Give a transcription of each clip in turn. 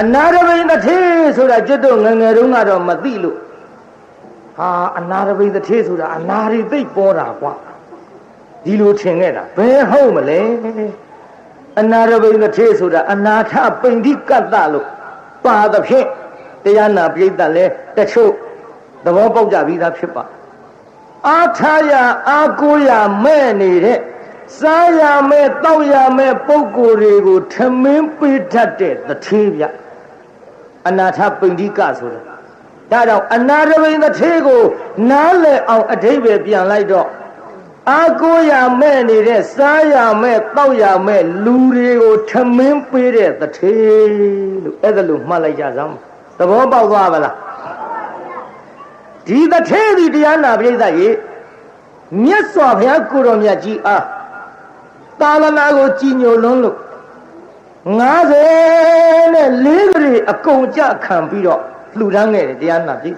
အနာရဘိန်တစ်ထေးဆိုတာကျွတ်တော့ငယ်ငယ်တုန်းကတော့မသိလို့ဟာအနာရဘိန်တစ်ထေးဆိုတာအနာရီသိပ်ပေါ်တာကွာဒီလိုထင်ခဲ့တာဘယ်ဟုတ်မလဲအနာရဘိန်တစ်ထေးဆိုတာအနာထပိန်တိကတ္တလို့ပါသဖြင့်တရားနာပြိတ္တလဲတချို့သဘောပေါက်ကြပြီးသားဖြစ်ပါအာထာယအာကိုရမဲ့နေတဲ့စားရမဲ့တောက်ရမဲ့ပုံကိုယ်တွေကိုထမင်းပေးတတ်တဲ့တထေးဗျ အနာထပိန်တိကဆိုတာဒါကြောင့်အနာရဘိန်တထေးကို နားလည်အောင်အဓိပ္ပာယ်ပြန်လိုက်တော့အာကိုရမဲ့နေတဲ့စားရမဲ့တောက်ရမဲ့လူတွေကိုထမင်းပေးတဲ့တထေးလို့အဲ့ဒါလို့မှတ်လိုက်ကြစမ်းသဘောပေါက်သွားပါလားဒီတထေးဒီတရားနာပြိဿရေမြတ်စွာဘုရားကိုတော်မြတ်ကြီးအားတာလနာကိုကြည်ညိုလွန်းလို့ 90နဲ့၄ကလေးအကုန်ကြခံပြီးတော့လှူဒန်းခဲ့တယ်တရားနာပြိဿ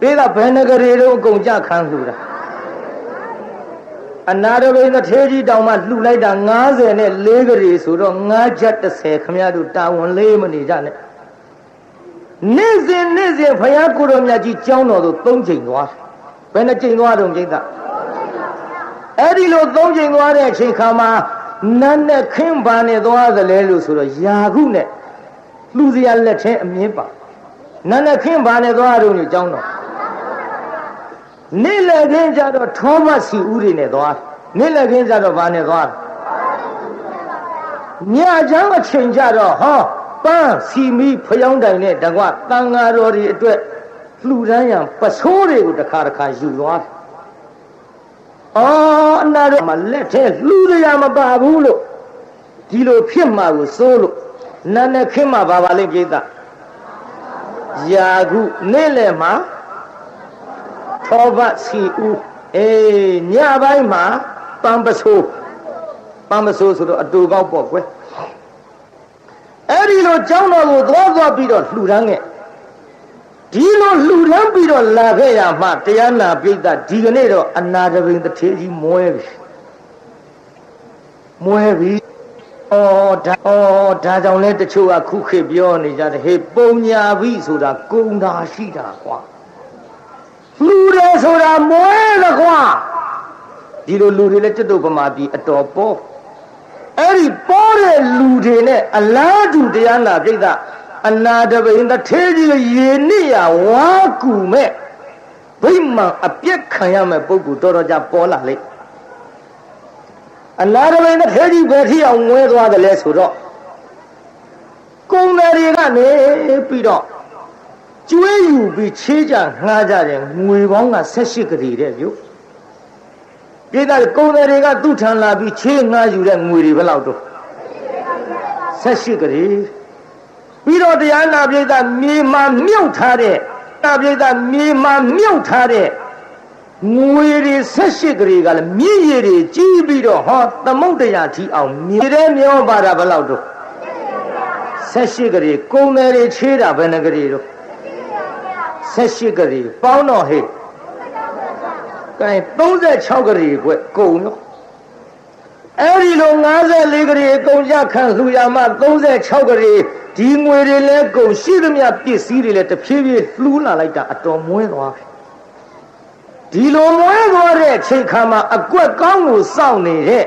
ပေးတာဘယ်နဂရီတော့အကုန်ကြခံလှူတာအနာရဘိသထေကြီးတောင်မှလှူလိုက်တာ90နဲ့4ကလေးဆိုတော့9ချက်30ခမရတို့တာဝန်လေးမနေကြနဲ့နေ့စဉ်နေ့စဉ်ဘုရားကိုတော်မြတ်ကြီးကြောင်းတော်သို့၃ချိန်သွားဘယ်နှချိန်သွားတော့ပြိဿအဲ့ဒီလို၃ချိန်သွားတဲ့အချိန်ခါမှာ နတ်နဲ့ခင်းပါနဲ့သွားသလဲလို့ဆိုတော့ယာခုနဲ့လူစရာလက်ထဲအမြင်ပါနတ်နဲ့ခင်းပါနဲ့သွားတော့ညကြောင်းတော်နေ့လည်းခင်းကြတော့ထောမစီဦးတွေနဲ့သွားနေ့လည်းခင်းကြတော့ဘာနဲ့သွားညချမ်းအချိန်ကြတော့ဟောပန်းစီမီဖျောင်းတိုင်နဲ့တကွတန်ဃာတော်တွေအတွက်လှူဒန်းရန်ပစိုးတွေကိုတစ်ခါတစ်ခါယူသွားတယ်။ အော်အနာတော့မလက်ထဲလှူရမပါဘူးလို့ဒီလိုဖြစ်မှာကိုစိုးလို့နာနဲ့ခင်းမှာပါပါလိမ့်ပြိတ္တာ။ယာခုနေ့လယ်မှာထောဘစီဦးအေးညပိုင်းမှာပန်းပစိုးပန်းပစိုးဆိုတော့အတူကောက်ပေါ့ကွယ်။အဲ့ဒီလိုကျောင်းတော်ကိုသွားသွားပြီးတော့လှူဒန်းခဲ့ ဒီလိုလှူဒန်းပြီးတော့လာခဲ့ရမှတရားနာပိဋကဒီကနေ့တော့အနာတပင်တထေးကြီးမွဲပြီမွဲပြီဩဒါဩဒါကြောင့်လဲတချို့ကခုခေတ်ပြောနေကြတယ်ဟေးပုံညာပြီဆိုတာကုံတာရှိတာကွာလှူတယ်ဆိုတာမွဲတယ်ကွာဒီလိုလူတွေလည်းကျွတ်တို့ဗမာပြည်အတော်ပေါ်အဲ့ဒီပေါ်တဲ့လူတွေနဲ့အလားတူတရားနာပိဋက အနာတပိန်တထေးကြီးရေနစ်ရဝါကူမဲ့ဗိမာန်အပြက်ခံရမဲ့ပုဂ္ဂိုလ်တော်တော်ကြပေါ်လာလေအနာတပိန်တထေးကြီးဘယ်ထိအောင်ငွဲသွားတယ်လဲဆိုတော့ကုံတယ်တွေကနေပြီးတော့ကျွေးယူပြီးချေးကြငှားကြတယ်ငွေပေါင်းက18ကလေးတဲ့ပြုပြည်သားကုံတယ်တွေကသူ့ထံလာပြီးချေးငှားယူတဲ့ငွေတွေဘယ်လောက်တော့18ကလေး ပြီးတော့တရားနာပိဋကမြေမှာမြုပ်ထားတဲ့နာပိဋကမြေမှာမြုပ်ထားတဲ့ငွေတွေဆက်ရှိကလေးကလည်းမြည်ရည်တွေကြီးပြီးတော့ဟောသမုတ်တရားထီအောင်မြေထဲမျောပါတာဘယ်လောက်တော့ဆက်ရှိကလေးကုံတယ်တွေချေးတာဘယ်နှကလေးတော့ဆက်ရှိကလေးပေါင်းတော့ဟဲ့ကဲ36ကလေးကွကုံတော့ အဲ့ဒီလို54ကလေးကုံရခံလှူရမှ36ကလေးဒီငွေတွေလဲကုန်ရှိသမျှပစ္စည်းတွေလဲတဖြည်းဖြည်းလှူးလာလိုက်တာအတော်မွဲသွားပြီဒီလိုမွဲသွားတဲ့အချိန်ခါမှာအကွက်ကောင်းကိုစောင့်နေတဲ့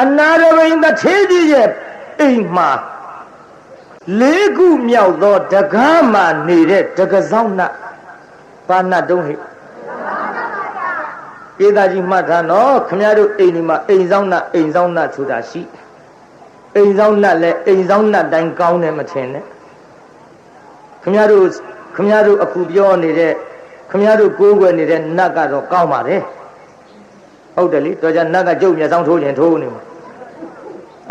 အနာရဘိန်တစ်သေးကြီးရဲ့အိမ်မှာလေးခုမြောက်သောတကားမှနေတဲ့တကစောင်းနတ်ဘာနတ်တုံးဟိ ပြေးသားကြီးမှတ်ထားနော်ခမရတို့အိမ်ဒီမှာအိမ်ဆောင်နတ်အိမ်ဆောင်နတ်ဆိုတာရှိတယ်အိမ်ဆောင်နတ်လဲအိမ်ဆောင်နတ်တိုင်းကောင်းတယ်မထင်နဲ့ခမရတို့ခမရတို့အခုပြောနေတဲ့ခမရတို့ကိုးကွယ်နေတဲ့နတ်ကတော့ကောင်းပါတယ်ဟုတ်တယ်လေတော့ကြနတ်ကကြုတ်မျက်စောင်းထိုးရင်ထိုးနေမှာ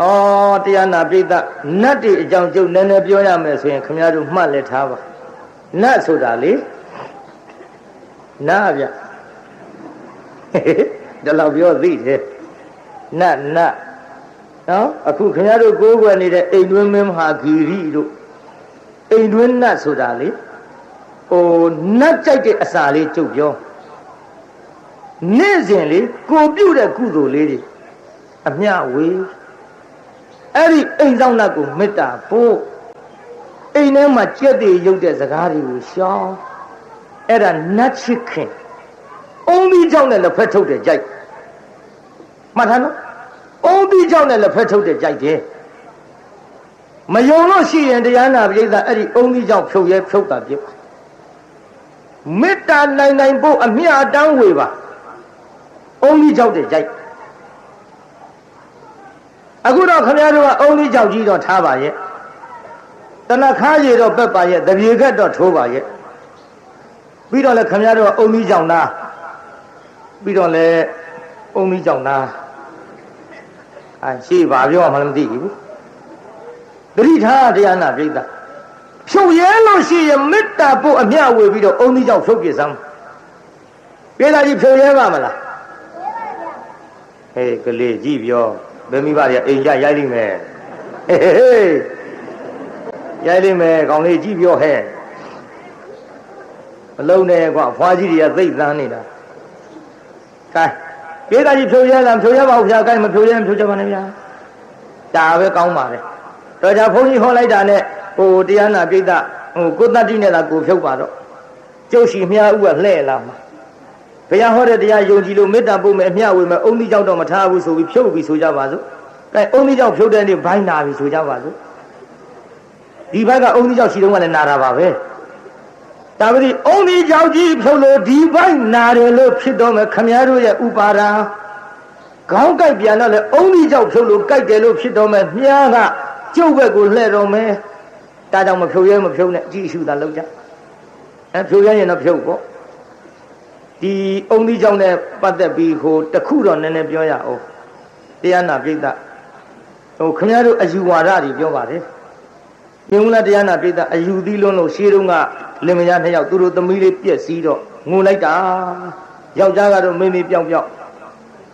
ဩတရားနာပိဋကနတ်တွေအကြောင်းကြုတ်နည်းနည်းပြောရမယ်ဆိုရင်ခမရတို့မှတ်လက်ထားပါနတ်ဆိုတာလေနတ်ဗျ ဒါတော့ပြောသိတယ်နတ်နတ်နော်အခုခင်ဗျားတို့ကိုးကွယ်နေတဲ့အိမ်တွင်းမင်းမဟာဂီရီတို့အိမ်တွင်းနတ်ဆိုတာလေဟိုနတ်ကြိုက်တဲ့အစာလေးကျုပ်ပြောနေ့စဉ်လေကိုပြုတ်တဲ့ကုသိုလ်လေးတွေအမျှဝေးအဲ့ဒီအိမ်ဆောင်နတ်ကိုမေတ္တာပို့အိမ်ထဲမှာကြက်တွေရုပ်တဲ့စကားတွေကိုရှောင်းအဲ့ဒါနတ်ချစ်ခင် အုံးပြီးကြောင့်နဲ့လက်ဖက်ထုတ်တဲ့ကြိုက်မှတ်ထားနော်အုံးပြီးကြောင့်နဲ့လက်ဖက်ထုတ်တဲ့ကြိုက်တယ်မယုံလို့ရှိရင်တရားနာပိဋကအဲ့ဒီအုံးပြီးကြောင့်ဖြုတ်ရဲဖြုတ်တာပြစ်ပါမေတ္တာနိုင်နိုင်ဖို့အမြတ်တမ်းဝေပါအုံးပြီးကြောက်တဲ့ကြိုက်အခုတော့ခင်ဗျားတို့ကအုံးလေးကြောက်ကြီးတော့ထားပါရဲ့တနခါရေတော့ပက်ပါရဲ့တပြေကက်တော့ထိုးပါရဲ့ပြီးတော့လည်းခင်ဗျားတို့ကအုံးလေးကြောင်သား ပြီးတော့လည်းအုံးလေးကြောင်သားအာရှိပါပြောမှလည်းမသိဘူးတတိထားတရားနာပြိဿဖြုတ်ရဲလို့ရှိရင်မေတ္တာပို့အမျှဝေပြီးတော့အုံးလေးကြောင်ဖြုတ်ပြစမ်းပြိဿကြီးဖြုတ်ရဲပါမလားဟေးကလေးကြည့်ပြောဘယ်မိဘတွေကအိမ်ကြရိုက်လိမ့်မယ်ဟေးဟေးရိုက်လိမ့်မယ်ခေါင်းလေးကြည့်ပြောဟဲ့မလုံးနဲ့ကွာဖွားကြီးတွေကသိပ်သန်းနေတာ ကဲပြေးသားကြီးဖြိုရဲလားဖြိုရဲပါဦးဗျာကဲမဖြိုရဲမဖြိုကြပါနဲ့ဗျာဒါပဲကောင်းပါလေတော့じゃဘုန်းကြီးဟောလိုက်တာနဲ့ဟိုတရားနာပြိဿဟိုကိုတတ္တိနဲ့သာကိုဖြုတ်ပါတော့ကျုပ်ရှိမြားဥကလှဲ့လာမှာဘုရားဟောတဲ့တရားယုံကြည်လို့မေတ္တာပို့မယ်အမျှဝေမယ်အုံသီးကြောင့်တော့မထားဘူးဆိုပြီးဖြုတ်ပြီးဆိုကြပါစို့ကဲအုံသီးကြောင့်ဖြုတ်တဲ့နေ့ဘိုင်းနာပြီဆိုကြပါစို့ဒီဘက်ကအုံသီးကြောင့်ရှိတော့ကလည်းနာတာပါပဲ ဒါပေမဲ့အုံသီးကြောင့်ကြီးဖြုတ်လို့ဒီဘိုင်းနာတယ်လို့ဖြစ်တော့မယ်ခမည်းတော်ရဲ့ဥပါဒာခေါင်းကြိုက်ပြန်တော့လေအုံသီးကြောင့်ဖြုတ်လို့ကြိုက်တယ်လို့ဖြစ်တော့မယ်မြားကကျုပ်ဘက်ကိုလှဲ့တော့မယ်ဒါကြောင့်မဖြုတ်ရဲမဖြုတ်နဲ့အကြည့်အရှုသာလုပ်ကြအဲဖြုတ်ရရင်တော့ဖြုတ်ပေါ့ဒီအုံသီးကြောင့်နဲ့ပတ်သက်ပြီးဟိုတခုတော့နည်းနည်းပြောရအောင်တရားနာပိဋကဟိုခင်ဗျားတို့အယူဝါဒတွေပြောပါတယ် မြင်ဦးလားတရားနာပိဋကအယူသီးလုံးလို့ရှေးတုန်းကလင်မယားနှစ်ယောက်သူတို့သမီးလေးပြက်စီးတော့ငိုလိုက်တာယောက်ျားကတော့မိမိပြောင်ပြောင်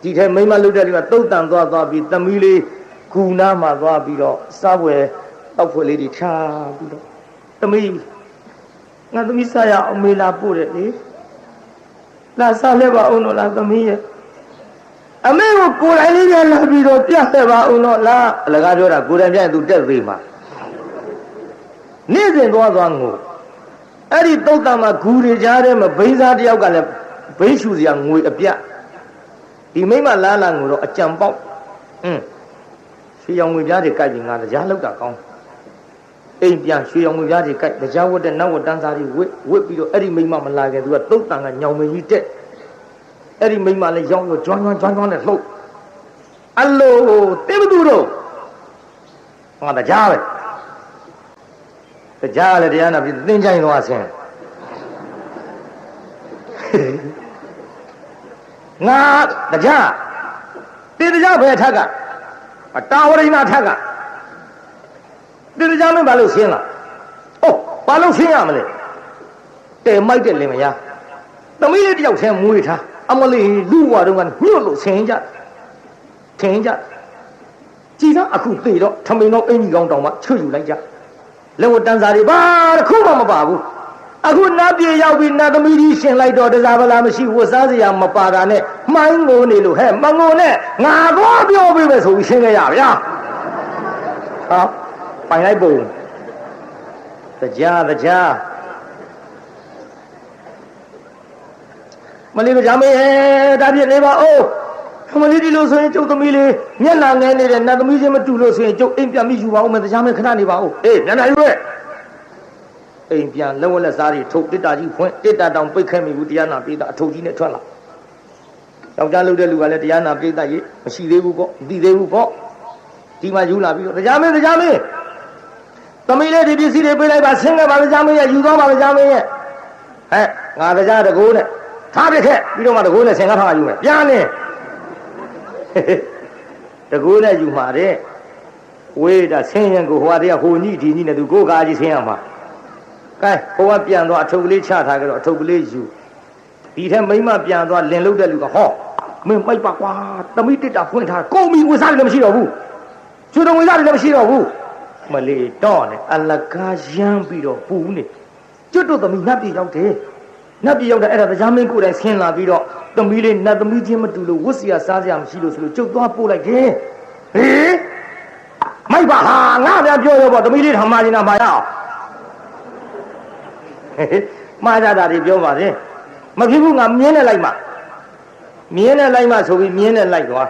ဒီထဲမိမလုတ်တဲ့လူကတုတ်တန်သွားသွားပြီးသမီးလေးဂူနာမှာသွားပြီးတော့စားပွဲတောက်ဖွယ်လေးတွေချပြီးတော့သမီးငါသမီးစားရအောင်မေလာပို့တယ်လေလာစားလဲပါအောင်တော့လားသမီးရဲ့အမေကိုကိုယ်တိုင်လေးပြန်လာပြီးတော့ပြတ်ခဲ့ပါအောင်တော့လားအလကားပြောတာကိုယ်တိုင်ပြန်သူတက်သေးမှာ နေ့စဉ်သွားသွားငိုအဲ့ဒီတုတ်တံမှာဂူတွေကြားထဲမှာဘိန်းစားတယောက်ကလည်းဘိန်းရှူစရာငွေအပြတ်ဒီမိမလားလာငိုတော့အကြံပေါက်อืมရွှေရောင်ငွေပြားတွေကြိုက်ပြီးငါတရားလောက်တာကောင်းအိမ်ပြန်ရွှေရောင်ငွေပြားတွေကြိုက်တရားဝတ်တဲ့နတ်ဝတ်တန်းစားတွေဝစ်ဝစ်ပြီးတော့အဲ့ဒီမိမမလာခင်သူကတုတ်တံကညောင်မကြီးတက်အဲ့ဒီမိမလည်းရောင်းလို့ကျွမ်းကျွမ်းကျွမ်းကျွမ်းနဲ့လှုပ်အလိုတေဘသူတို့ငါတရားပဲ တရားလည်းတရားနာပြီးသင်ချိုင်းသွားဆင်းငါတရားတေတရားပဲထက်ကတာဝရိဏထက်ကတေတရားမင်းဘာလို့ဆင်းလာဩဘာလို့ဆင်းရမလဲတဲမိုက်တဲ့လင်မယားသမီးလေးတယောက်ဆင်းမွေးထားအမလေးလူ့ဘွားတုန်းကညှို့လို့ဆင်းကြထင်းကြကြည်သားအခုသေတော့ထမိန်တော့အင်ကြီးကောင်းတောင်မှချွတ်ယူလိုက်ကြ လက်ဝတန်းစားတွေဘာတစ်ခုမှမပါဘူးအခုနတ်ပြေရောက်ပြီးနတ်သမီးကြီးရှင်လိုက်တော့တစားပလာမရှိဝတ်စားစရာမပါတာနဲ့မှိုင်းငိုနေလို့ဟဲ့မငိုနဲ့ငါတော့ပြောပေးမယ်ဆိုပြီးရှင်းခဲ့ရဗျာဟာပိုင်လိုက်ပုံတရားတရားမလေးကကြမေးဒါဖြစ်နေပါဦး မလေးဒီလိုဆိုရင်ကျုပ်သမီးလေးမျက်နှာငဲနေတဲ့နတ်သမီးချင်းမတူလို့ဆိုရင်ကျုပ်အိမ်ပြန်ပြီးယူပါဦးမယ်တရားမင်းခဏနေပါဦးအေးမျက်နှာယူရဲ့အိမ်ပြန်လက်ဝက်လက်စားတွေထုတ်တစ်တာကြီးဖွင့်တစ်တာတောင်ပိတ်ခဲမိဘူးတရားနာပြေးတာအထုပ်ကြီးနဲ့ထွက်လာယောက်ျားလုပ်တဲ့လူကလည်းတရားနာပြေးတာကြီးမရှိသေးဘူးပေါ့မသိသေးဘူးပေါ့ဒီမှာယူလာပြီးတော့တရားမင်းတရားမင်းသမီးလေးဒီပစ္စည်းတွေပေးလိုက်ပါဆင်းခဲ့ပါတရားမင်းရဲ့ယူသွားပါတရားမင်းရဲ့ဟဲ့ငါတရားတကိုးနဲ့ထားပြခဲ့ပြီးတော့မှတကိုးနဲ့ဆင်ကားထားယူမယ်ပြန်နေ တကူနဲ့ယူမှာတဲ့ဝေးတာဆင်းရင်ကိုဟိုဟာတည်းဟိုညိဒီညိနဲ့သူကိုကားကြီးဆင်းရမှာကဲဟိုကပြန်သွားအထုပ်ကလေးချထားကြတော့အထုပ်ကလေးယူဒီထက်မိမပြန်သွားလင်လုတ်တဲ့လူကဟောမင်းမိုက်ပါကွာတမိတစ်တာဖွင့်ထားကုန်ပြီဝစားတယ်လည်းမရှိတော့ဘူးကျွတော်ဝစားတယ်လည်းမရှိတော့ဘူးမလေးတော့နဲ့အလကားရမ်းပြီးတော့ပူနေကျွတ်တို့သမီးနတ်ပြည်ရောက်တယ်နတ်ပြည်ရောက်တဲ့အဲ့ဒါတရားမင်းကိုယ်တိုင်ဆင်းလာပြီးတော့ သမီးလေးနတ်သမီးချင်းမတူလို့ဝတ်စရာစားစရာမရှိလို့ဆိုလို့ကျုပ်သွားပို့လိုက်တယ်ဟေးမိုက်ပါဟာငါများပြောရောပေါ့သမီးလေးထမနေတာမှာရအောင်မှားကြတာတွေပြောပါစေမဖြစ်ဘူးငါမြင်းနဲ့လိုက်မှမြင်းနဲ့လိုက်မှဆိုပြီးမြင်းနဲ့လိုက်သွား